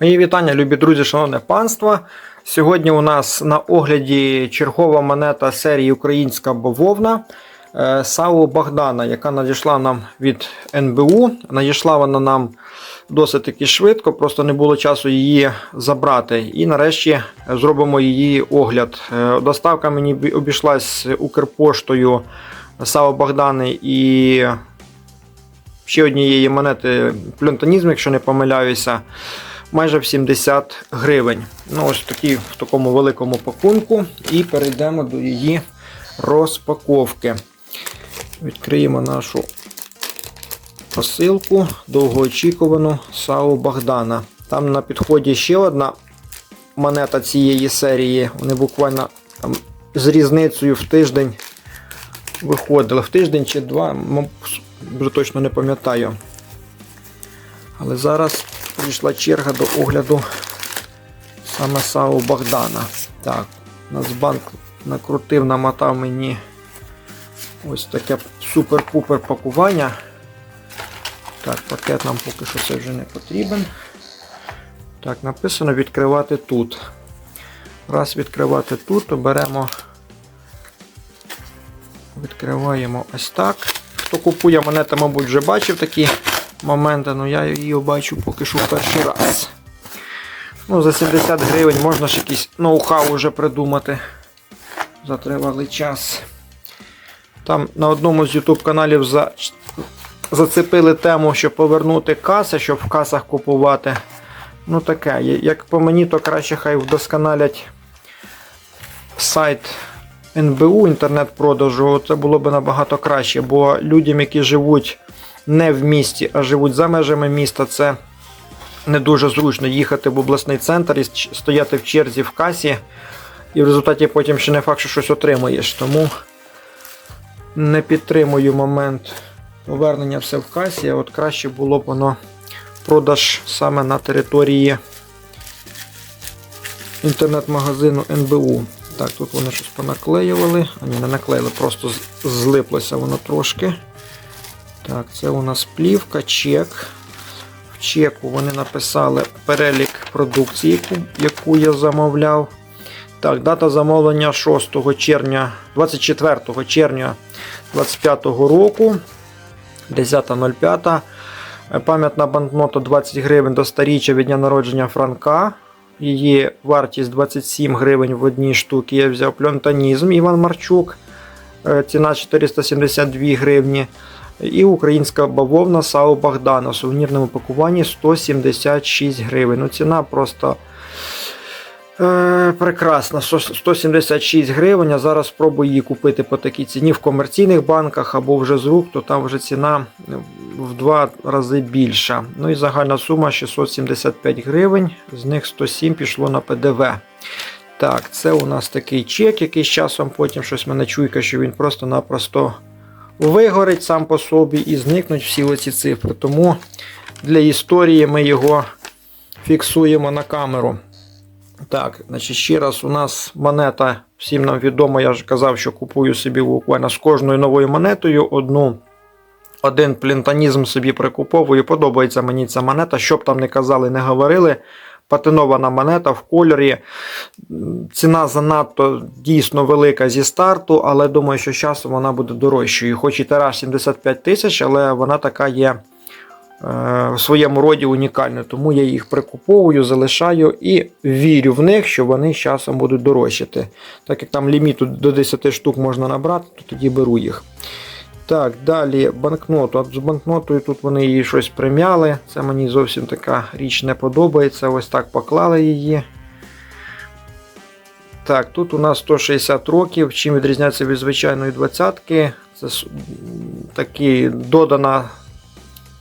Мої вітання, любі друзі, шановне панство. Сьогодні у нас на огляді чергова монета серії Українська бавовна е, САУ Богдана, яка надійшла нам від НБУ. Надійшла вона нам досить таки швидко, просто не було часу її забрати. І нарешті зробимо її огляд. Е, Доставка мені бі- обійшлась Укрпоштою САУ Богдани і ще однієї монети плюнтонізм, якщо не помиляюся майже в 70 гривень. Ну, ось такі в такому великому пакунку. І перейдемо до її розпаковки. Відкриємо нашу посилку, довгоочікувану САУ Богдана. Там на підході ще одна монета цієї серії. Вони буквально там, з різницею в тиждень виходили. В тиждень чи два, вже точно не пам'ятаю. Але зараз прийшла черга до огляду саме САУ Богдана. Так, Нацбанк накрутив, намотав мені ось таке супер-пупер пакування. Так, пакет нам поки що це вже не потрібен. Так, написано відкривати тут. Раз відкривати тут, то беремо, відкриваємо ось так. Хто купує монети, мабуть, вже бачив такі моменти, але я її бачу поки що перший раз. Ну, за 70 гривень можна ж якийсь ноу-хау вже придумати за тривалий час. Там на одному з YouTube каналів за... зацепили тему, щоб повернути каси, щоб в касах купувати. Ну таке, як по мені, то краще хай вдосконалять сайт НБУ інтернет-продажу. Це було б набагато краще, бо людям, які живуть не в місті, а живуть за межами міста, це не дуже зручно їхати в обласний центр і стояти в черзі в касі, і в результаті потім ще не факт, що щось отримаєш. Тому не підтримую момент повернення все в касі. а От краще було б воно продаж саме на території інтернет-магазину НБУ. Так, тут вони щось понаклеювали. А ні, не наклеїли, просто злиплося воно трошки. Так, це у нас плівка, чек. В чеку вони написали перелік продукції, яку, я замовляв. Так, дата замовлення 6 червня, 24 червня 25 року. 10.05. Е, Пам'ятна банкнота 20 гривень до старіччя від дня народження Франка. Її вартість 27 гривень в одній штуці. Я взяв пльонтанізм Іван Марчук. Е, Ціна 472 гривні. І українська бавовна САУ Богдана в сувенірному пакуванні 176 гривень. Ну, ціна просто е, прекрасна. 176 гривень. А зараз спробую її купити по такій ціні в комерційних банках або вже з рук, то там вже ціна в два рази більша. Ну і загальна сума 675 гривень, з них 107 пішло на ПДВ. Так, це у нас такий чек, який з часом потім щось мене чуйка, що він просто-напросто вигорить сам по собі і зникнуть всі оці цифри. Тому для історії ми його фіксуємо на камеру. Так, значить, ще раз у нас монета, всім нам відомо, я ж казав, що купую собі буквально з кожною новою монетою одну. Один плінтанізм собі прикуповую. Подобається мені ця монета, щоб там не казали, не говорили. Патинована монета в кольорі. Ціна занадто дійсно велика зі старту, але думаю, що з часом вона буде дорожчою. Хоч і тираж 75 тисяч, але вона така є е, в своєму роді унікальна. Тому я їх прикуповую, залишаю і вірю в них, що вони з часом будуть дорожчати. Так як там ліміту до 10 штук можна набрати, то тоді беру їх. Так, далі банкноту. От з банкнотою тут вони її щось примяли. Це мені зовсім така річ не подобається. Ось так поклали її. Так, тут у нас 160 років. Чим відрізняється від звичайної двадцятки? Це такі додана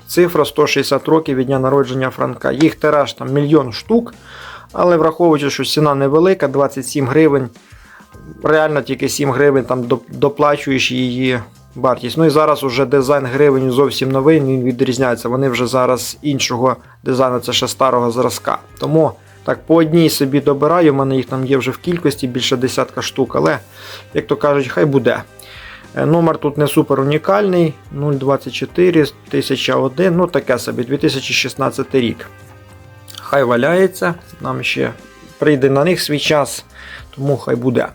цифра 160 років від дня народження Франка. Їх тираж там мільйон штук, але враховуючи, що ціна невелика, 27 гривень. Реально тільки 7 гривень там доплачуєш її вартість. Ну і зараз уже дизайн гривень зовсім новий, він відрізняється. Вони вже зараз іншого дизайну, це ще старого зразка. Тому так по одній собі добираю, у мене їх там є вже в кількості більше десятка штук, але, як то кажуть, хай буде. Е, Номер тут не супер унікальний. 024 1001, ну таке собі, 2016 рік. Хай валяється, нам ще прийде на них свій час, тому хай буде.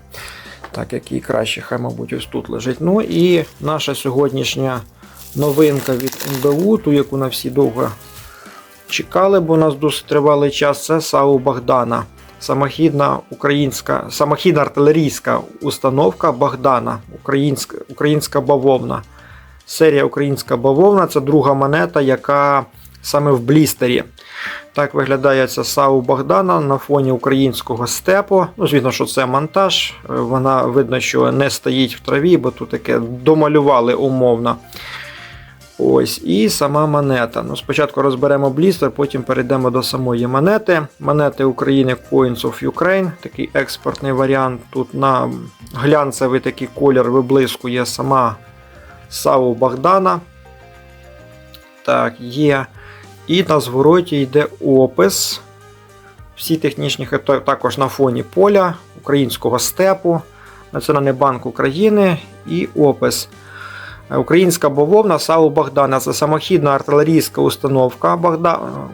Так, який краще, хай, мабуть, ось тут лежить. Ну і наша сьогоднішня новинка від НБУ, ту, яку на всі довго чекали, бо у нас досить тривалий час, це САУ Богдана. Самохідна українська, самохідна артилерійська установка Богдана, українська, українська бавовна. Серія Українська бавовна це друга монета, яка саме в блістері. Так виглядає ця САУ Богдана на фоні українського степу. Ну, звісно, що це монтаж. Е, Вона видно, що не стоїть в траві, бо тут таке домалювали умовно. Ось, і сама монета. Ну, спочатку розберемо блістер, потім перейдемо до самої монети. Монети України Coins of Ukraine, такий експортний варіант. Тут на глянцевий такий колір виблискує сама САУ Богдана. Так, є. І на звороті йде опис. Всі технічні також на фоні поля, українського степу, Національний банк України і опис. Е, Українська бавовна САУ Богдана це самохідна артилерійська установка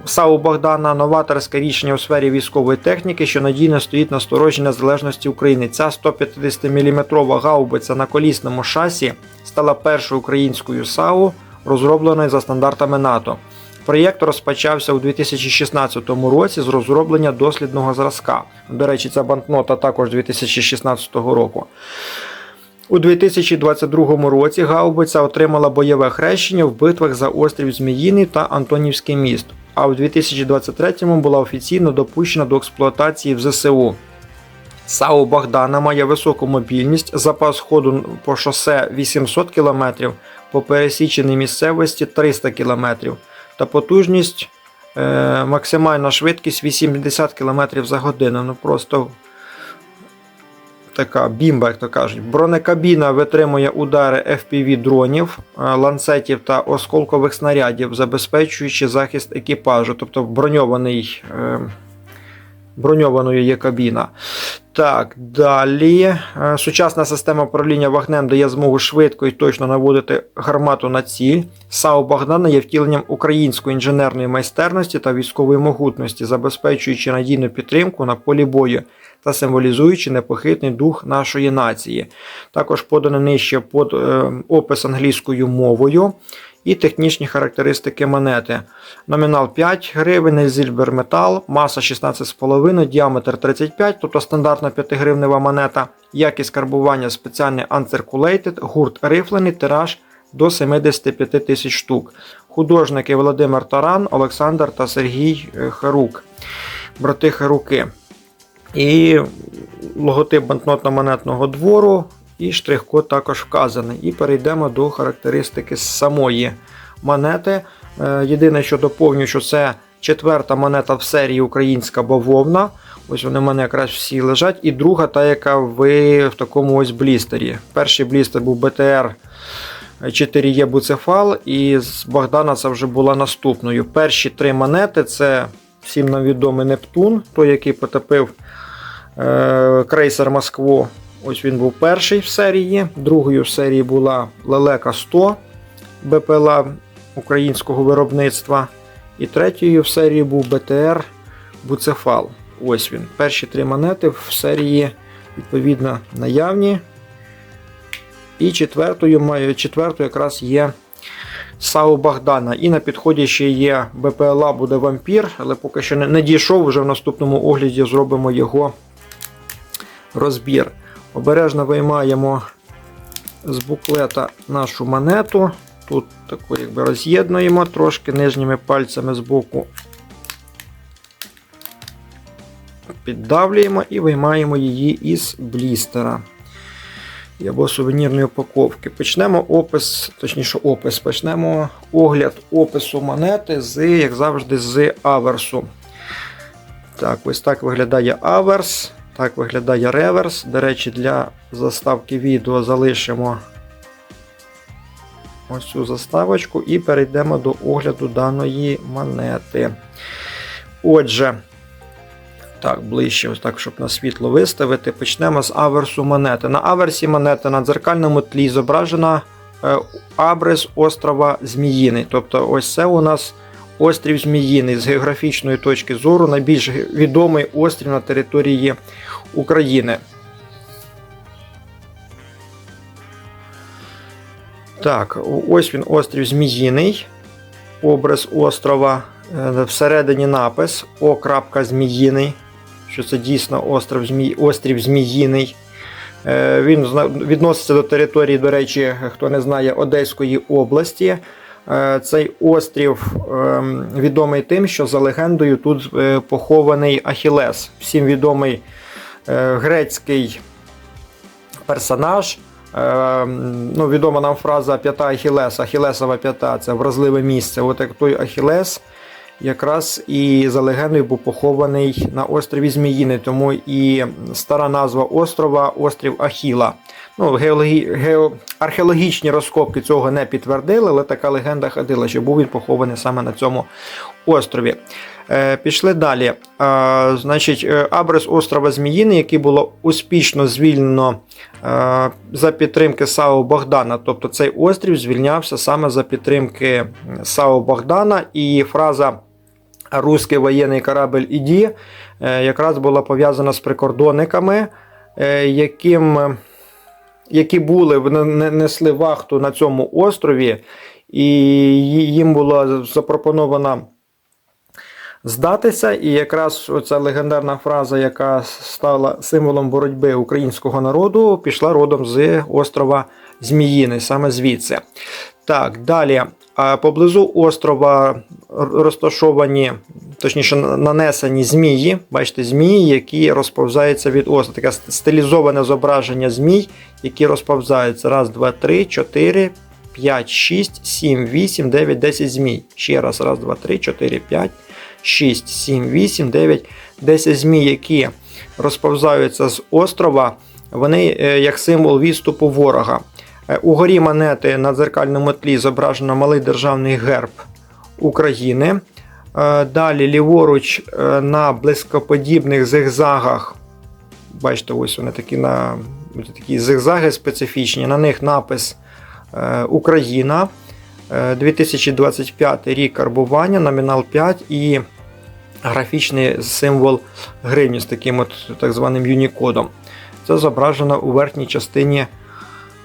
САУ Богдана, новаторське рішення у сфері військової техніки, що надійно стоїть на сторожі незалежності України. Ця 150 мм гаубиця на колісному шасі стала першою українською САУ, розробленою за стандартами НАТО. Проєкт розпочався у 2016 році з розроблення дослідного зразка. До речі, ця банкнота також 2016 року. У 2022 році гаубиця отримала бойове хрещення в битвах за острів Зміїний та Антонівський міст. А у 2023-му була офіційно допущена до експлуатації в ЗСУ. САУ Богдана має високу мобільність, запас ходу по шосе 800 км, по пересіченій місцевості 300 км та потужність е, максимальна швидкість 80 км за годину. Ну просто така бімба, як то кажуть. Бронекабіна витримує удари FPV дронів, е, ланцетів та осколкових снарядів, забезпечуючи захист екіпажу, тобто броньований. Е, Броньованою є кабіна. Так, далі. Е, Сучасна система управління вогнем дає змогу швидко і точно наводити гармату на ціль. САУ Богдана є втіленням української інженерної майстерності та військової могутності, забезпечуючи надійну підтримку на полі бою та символізуючи непохитний дух нашої нації. Також подано нижче под, е, опис англійською мовою. І технічні характеристики монети. Номінал 5 гривень, зільберметал, маса 16,5, діаметр 35, тобто стандартна 5-гривнева монета, якість карбування спеціальний uncirculated, гурт рифлений, тираж до 75 тисяч штук. Художники Володимир Таран, Олександр та Сергій е, Харук. Брати Харуки. І логотип банкнотно-монетного двору, і штрих-код також вказаний. І перейдемо до характеристики самої монети. Е, Єдине, що доповню, що це четверта монета в серії Українська бавовна. Ось вони в мене якраз всі лежать. І друга, та, яка в, в такому ось блістері. Перший блістер був БТР 4Е Буцефал, і з Богдана це вже була наступною. Перші три монети це всім нам відомий Нептун, той, який потопив е, крейсер Москву. Ось він був перший в серії. Другою в серії була Лелека 100 БПЛА українського виробництва. І третьою в серії був БТР Буцефал. Ось він. Перші три монети в серії, відповідно, наявні. І четвертою четвертою якраз є САУ Богдана. І на підході ще є БПЛА буде вампір, але поки що не, дійшов, вже в наступному огляді зробимо його розбір. Обережно виймаємо з буклета нашу монету. Тут таку якби роз'єднуємо трошки нижніми пальцями з боку. Піддавлюємо і виймаємо її із блістера або сувенірної упаковки. Почнемо опис, точніше опис, почнемо огляд опису монети з, як завжди, з аверсу. Так, ось так виглядає аверс. Так виглядає реверс. До речі, для заставки відео залишимо ось цю заставочку і перейдемо до огляду даної монети. Отже, так, ближче, ось так, щоб на світло виставити. Почнемо з аверсу монети. На аверсі монети на дзеркальному тлі зображена е, абрис острова Зміїний. Тобто, ось це у нас острів Зміїний з географічної точки зору найбільш відомий острів на території України. Так, ось він острів Зміїний. Образ острова. Е, Всередині напис О. Зміїний. Що це дійсно остров Змій... острів Зміїний. Е, Він відноситься до території, до речі, хто не знає, Одеської області. Е, Цей острів ем, відомий тим, що за легендою тут похований Ахілес. Всім відомий грецький персонаж. Е, ну, відома нам фраза п'ята Ахілеса, Ахілесова п'ята це вразливе місце. От як той Ахілес якраз і за легендою був похований на острові Зміїни, тому і стара назва острова острів Ахіла. Ну, геологі... гео... Археологічні розкопки цього не підтвердили, але така легенда ходила, що був він похований саме на цьому острові. Е, пішли далі. Е, значить, е, абрис острова Зміїни, який було успішно звільнено за підтримки САУ Богдана. Тобто цей острів звільнявся саме за підтримки САУ Богдана, і фраза Руський воєнний корабль іді якраз була пов'язана з прикордонниками, яким, які були не- несли вахту на цьому острові, і їм була запропонована здатися. І якраз оця легендарна фраза, яка стала символом боротьби українського народу, пішла родом з острова Зміїни, саме звідси. Так, далі. Поблизу острова розташовані, точніше, нанесені змії. Бачите, змії, які розповзаються від острова. Таке стилізоване зображення змій, які розповзаються. Раз, два, три, чотири, п'ять, шість, сім, вісім, дев'ять, десять змій. Ще раз, раз, два, три, чотири, п'ять, шість, сім, вісім, дев'ять, десять змій, які розповзаються з острова. Вони е, як символ відступу ворога. Е, Угорі монети на дзеркальному тлі зображено малий державний герб України. Е, Далі ліворуч на близькоподібних зигзагах. Бачите, ось вони такі на такі зигзаги специфічні. На них напис Україна. Е, 2025 рік карбування, номінал 5 і графічний символ гривні з таким от так званим юнікодом. Це зображено у верхній частині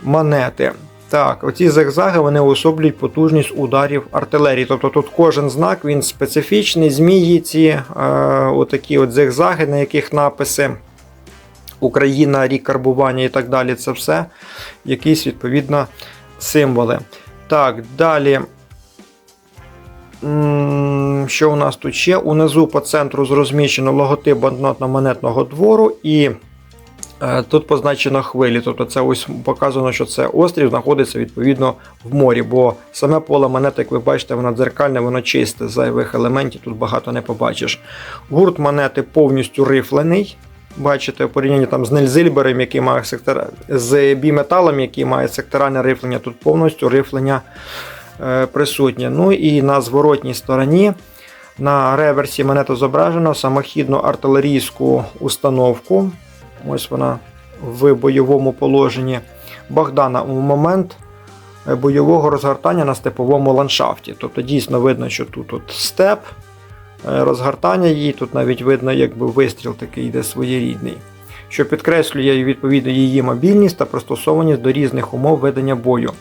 монети. Так, оці зигзаги вони уособлюють потужність ударів артилерії. Тобто тут кожен знак він специфічний, змії ці е, отакі от зигзаги, на яких написи Україна, рік карбування і так далі. Це все якісь відповідно символи. Так, далі. Що у нас тут ще? Унизу по центру розміщено логотип банкнотно-монетного двору і Е, Тут позначено хвилі, тобто це ось показано, що це острів знаходиться відповідно в морі, бо саме поле монети, як ви бачите, воно дзеркальне, воно чисте, зайвих елементів тут багато не побачиш. Гурт монети повністю рифлений. Бачите, в порівнянні там з Нельзильбером, який має сектор... з біметалом, який має секторальне рифлення, тут повністю рифлення е, присутнє. Ну і на зворотній стороні на реверсі монета зображено самохідну артилерійську установку. Ось вона в бойовому положенні Богдана у момент е, бойового розгортання на степовому ландшафті. Тобто дійсно видно, що тут от степ, розгортання її, тут навіть видно, якби вистріл такий йде своєрідний, що підкреслює відповідно її мобільність та пристосованість до різних умов ведення бою.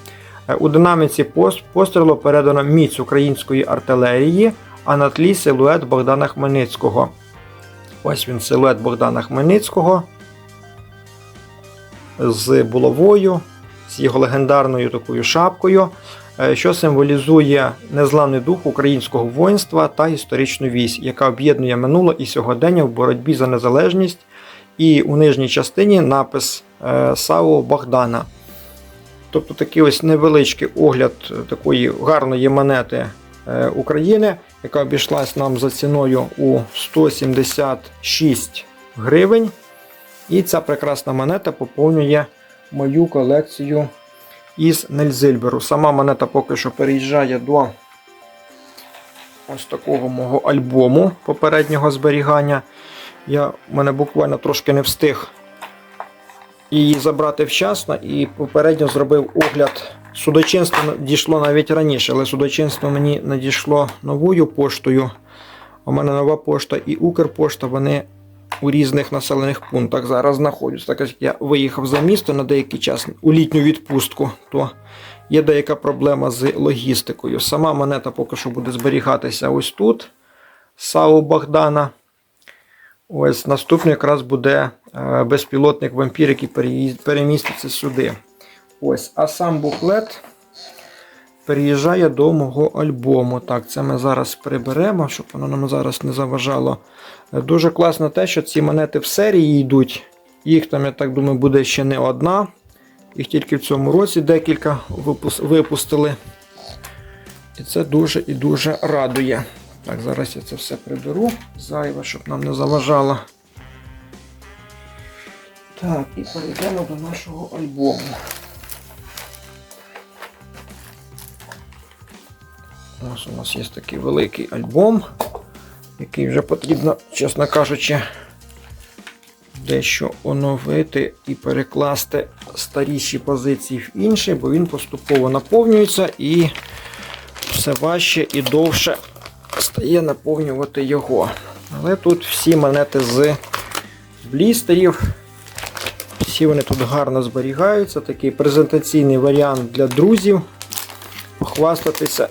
Е, У динаміці пострілу передано міць української артилерії, а на тлі силует Богдана Хмельницького. Ось він силует Богдана Хмельницького з булавою, з його легендарною такою шапкою, е, що символізує незламний дух українського воїнства та історичну вісь, яка об'єднує минуле і сьогодення в боротьбі за незалежність. І у нижній частині напис е, САУ Богдана. Тобто такий ось невеличкий огляд такої гарної монети е, України, яка обійшлась нам за ціною у 176 гривень. І ця прекрасна монета поповнює мою колекцію із Нельзильберу. Сама монета поки що переїжджає до ось такого мого альбому попереднього зберігання. Я в мене буквально трошки не встиг її забрати вчасно і попередньо зробив огляд Судочинство дійшло навіть раніше, але судочинство мені надійшло новою поштою. У мене нова пошта і Укрпошта, вони у різних населених пунктах зараз знаходяться. Так як я виїхав за місто на деякий час у літню відпустку, то є деяка проблема з логістикою. Сама монета поки що буде зберігатися ось тут. САУ Богдана. Ось наступний якраз буде е, безпілотник вампір, який переміститься сюди. Ось, а сам буклет переїжджає до мого альбому. Так, це ми зараз приберемо, щоб воно нам зараз не заважало. Дуже класно те, що ці монети в серії йдуть. Їх там, я так думаю, буде ще не одна. Їх тільки в цьому році декілька випустили. І це дуже і дуже радує. Так, зараз я це все приберу зайве, щоб нам не заважало. Так, і перейдемо до нашого альбому. Ось у нас є такий великий альбом, який вже потрібно, чесно кажучи, дещо оновити і перекласти старіші позиції в інші, бо він поступово наповнюється і все важче і довше стає наповнювати його. Але тут всі монети з блістерів. Всі вони тут гарно зберігаються. Такий презентаційний варіант для друзів. Похвастатися,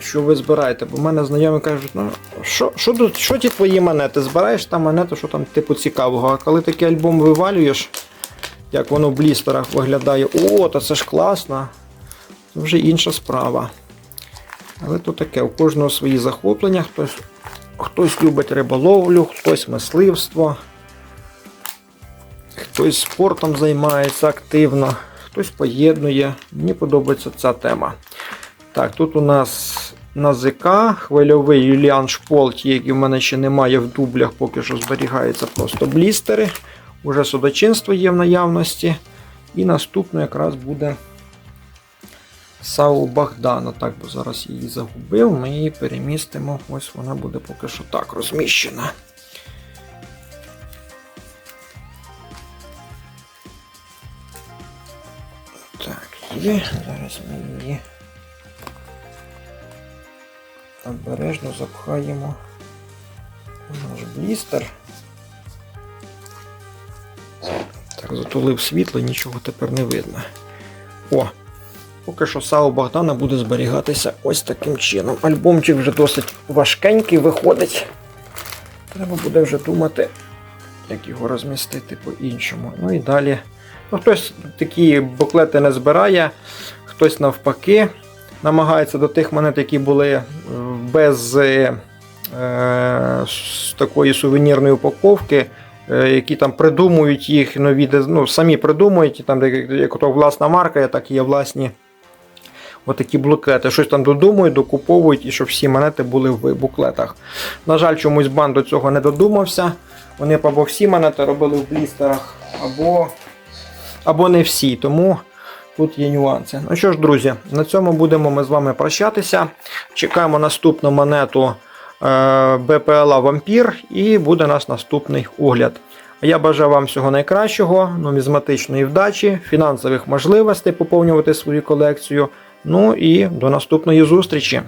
що ви збираєте. Бо в мене знайомі кажуть, ну що, що, тут- що ті твої монети? Збираєш там монети, що там типу цікавого. А коли такий альбом вивалюєш, як воно в блістерах виглядає, о, то це ж класно. Це вже інша справа. Але то таке, у кожного свої захоплення. Хтось, хтось любить риболовлю, хтось мисливство, хтось спортом займається активно, хтось поєднує. Мені подобається ця тема. Так, тут у нас на ЗК хвильовий Юліан Шполт, який в мене ще немає в дублях, поки що зберігаються просто блістери. Уже судочинство є в наявності. І наступно якраз буде САУ Богдана. Так, бо зараз її загубив. Ми її перемістимо. Ось вона буде поки що так розміщена. Так, є. Зараз ми її обережно запхаємо наш блістер. Так, затулив світло, нічого тепер не видно. О, Поки що САУ Богдана буде зберігатися ось таким чином. Альбомчик вже досить важкенький виходить. Треба буде вже думати, як його розмістити по-іншому. Ну і далі. Ну, хтось такі буклети не збирає, хтось навпаки намагається до тих монет, які були е, без е, такої сувенірної упаковки, е, які там придумують їх нові, ну, самі придумують, там, як то власна марка, так і є власні отакі буклети. Щось там додумують, докуповують, і щоб всі монети були в буклетах. На жаль, чомусь бан до цього не додумався. Вони або всі монети робили в блістерах, або, або не всі. Тому тут є нюанси. Ну що ж, друзі, на цьому будемо ми з вами прощатися. Чекаємо наступну монету е, БПЛА Вампір, і буде наш нас наступний огляд. Я бажаю вам всього найкращого, нумізматичної вдачі, фінансових можливостей поповнювати свою колекцію. Ну і до наступної зустрічі!